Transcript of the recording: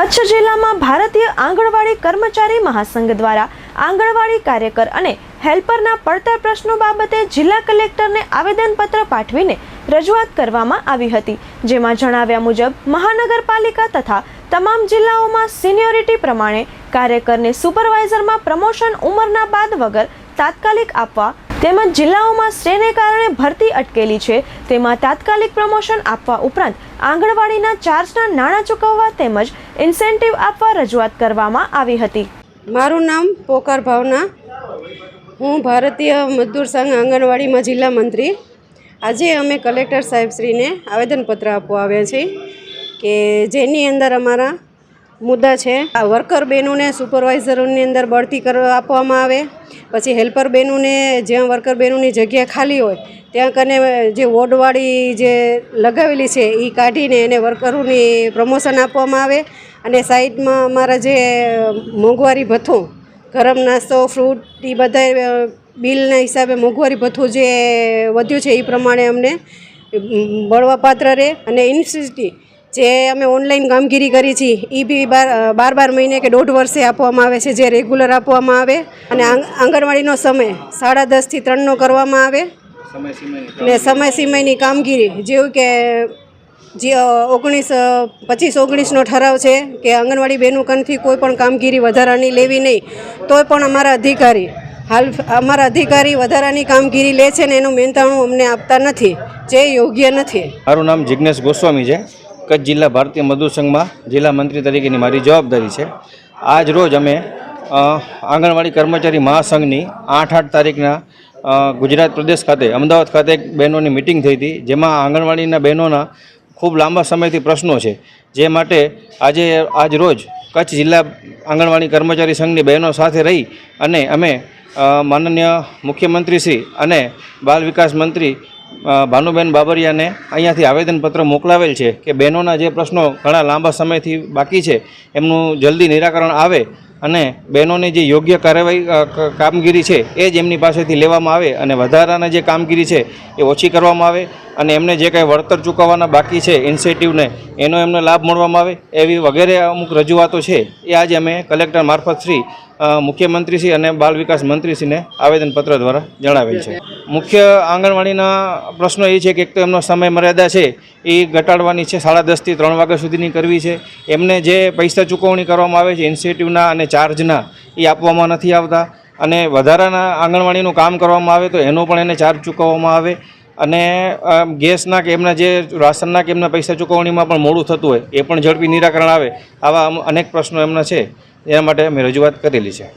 કચ્છ જિલ્લામાં ભારતીય આંગણવાડી કર્મચારી મહાસંઘ દ્વારા આંગણવાડી કાર્યકર અને હેલ્પરના પડતર પ્રશ્નો બાબતે જિલ્લા કલેક્ટરને આવેદનપત્ર પાઠવીને રજૂઆત કરવામાં આવી હતી, જેમાં જણાવ્યા મુજબ મહાનગરપાલિકા તથા તમામ જિલ્લાઓમાં સિનિયોરિટી પ્રમાણે કાર્યકરને સુપરવાઇઝરમાં પ્રમોશન ઉંમરના બાદ વગર તાત્કાલિક આપવા તેમજ જિલ્લાઓમાં શ્રેને કારણે ભરતી અટકેલી છે. તેમાં તાત્કાલિક પ્રમોશન આપવા ઉપરાંત આંગણવાડીના ચાર્જના નાણાં ચૂકવવા તેમજ ઇન્સેન્ટિવ આપવા રજૂઆત કરવામાં આવી હતી. મારું નામ પોકાર ભાવના. હું ભારતીય મજદૂર સંઘ આંગણવાડીમાં જિલ્લા મંત્રી. આજે અમે કલેક્ટર સાહેબશ્રીને આવેદનપત્ર આપવા આવ્યા છીએ કે જેની અંદર અમારા મુદ્દા છે. આ વર્કર બહેનોને, સુપરવાઇઝરોની અંદર બઢતી કરવા આપવામાં આવે. પછી હેલ્પર બહેનોને જ્યાં વર્કર બહેનોની જગ્યા ખાલી હોય, ત્યાં કને જે વોર્ડવાળી જે લગાવેલી છે એ કાઢીને એને વર્કરોની પ્રમોશન આપવામાં આવે. અને સાઈડમાં અમારા જે મોંઘવારી ભથ્થું, ગરમ નાસ્તો, ફ્રૂટ એ બધા બિલના હિસાબે મોંઘવારી ભથ્થું જે વધ્યું છે એ પ્રમાણે અમને બળવાપાત્ર રહે. અને યુનિવર્સિટી જે અમે ઓનલાઈન કામગીરી કરી છે એ બી બાર બાર બાર મહિને કે દોઢ વર્ષે આપવામાં આવે છે, જે રેગ્યુલર આપવામાં આવે. અને આંગણવાડીનો સમય સાડા દસથી ત્રણનો કરવામાં આવે. ને સમય સીમાની કામગીરી, જેવું કે, જે ઓગણીસ પચીસ ઓગણીસનો ઠરાવ છે કે આંગણવાડી બહેનો કનથી કોઈ પણ કામગીરી વધારાની લેવી નહીં, તોય પણ અમારા અધિકારી, હાલ, અમારા અધિકારી વધારાની કામગીરી લે છે ને એનું મહેનતાણું અમને આપતા નથી, જે યોગ્ય નથી. મારું નામ જિજ્ઞેશ ગોસ્વામી છે. કચ્છ જિલ્લા ભારતીય મજદૂર સંઘમાં જિલ્લા મંત્રી તરીકેની મારી જવાબદારી છે. આજ રોજ અમે આંગણવાડી કર્મચારી મહાસંઘની આઠ આઠ તારીખના ગુજરાત પ્રદેશ ખાતે, અમદાવાદ ખાતે એક બહેનોની મિટિંગ થઈ હતી, જેમાં આંગણવાડીના બહેનોના ખૂબ લાંબા સમયથી પ્રશ્નો છે. જે માટે આજે, આજ રોજ કચ્છ જિલ્લા આંગણવાડી કર્મચારી સંઘની બહેનો સાથે રહી અને અમે માનનીય માનનીય મુખ્યમંત્રીશ્રી અને બાલ વિકાસ મંત્રી ભાનુબેન બાબરિયાને અહીંયાથી આવેદનપત્ર મોકલાવેલ છે કે બહેનોના જે પ્રશ્નો ઘણા લાંબા સમયથી બાકી છે, એમનું જલ્દી નિરાકરણ આવે અને બહેનોની જે યોગ્ય કાર્યવાહી કામગીરી છે, એ જ એમની પાસેથી લેવામાં આવે અને વધારાના જે કામગીરી છે, એ ઓછી કરવામાં આવે અને એમને જે કાંઈ વળતર ચૂકવવાના બાકી છે ઇન્સેન્ટિવને એનો એમને લાભ મળવામાં આવે એવી વગેરે અમુક રજૂઆતો છે, એ આજે અમે કલેક્ટર મારફત શ્રી મુખ્યમંત્રીશ્રી અને બાલ વિકાસ મંત્રીશ્રીને આવેદનપત્ર દ્વારા જણાવેલ છે. મુખ્ય આંગણવાડીના પ્રશ્નો એ છે કે એક તો એમનો સમય મર્યાદા છે, એ ઘટાડવાની છે, સાડા દસથી ત્રણ વાગ્યા સુધીની કરવી છે. એમને જે પૈસા ચૂકવણી કરવામાં આવે છે ઇન્સેન્ટિવના અને ચાર્જના એ આપવામાં નથી આવતા. અને વધારાના આંગણવાડીનું કામ કરવામાં આવે તો એનો પણ એને ચાર્જ ચૂકવવામાં આવે. અને ગેસના કે એમના જે રાશનના કે એમના પૈસા ચૂકવણીમાં પણ મોડું થતું હોય, એ પણ ઝડપી નિરાકરણ આવે. આવા અનેક પ્રશ્નો એમના છે. એના માટે અમે રજૂઆત કરેલી છે.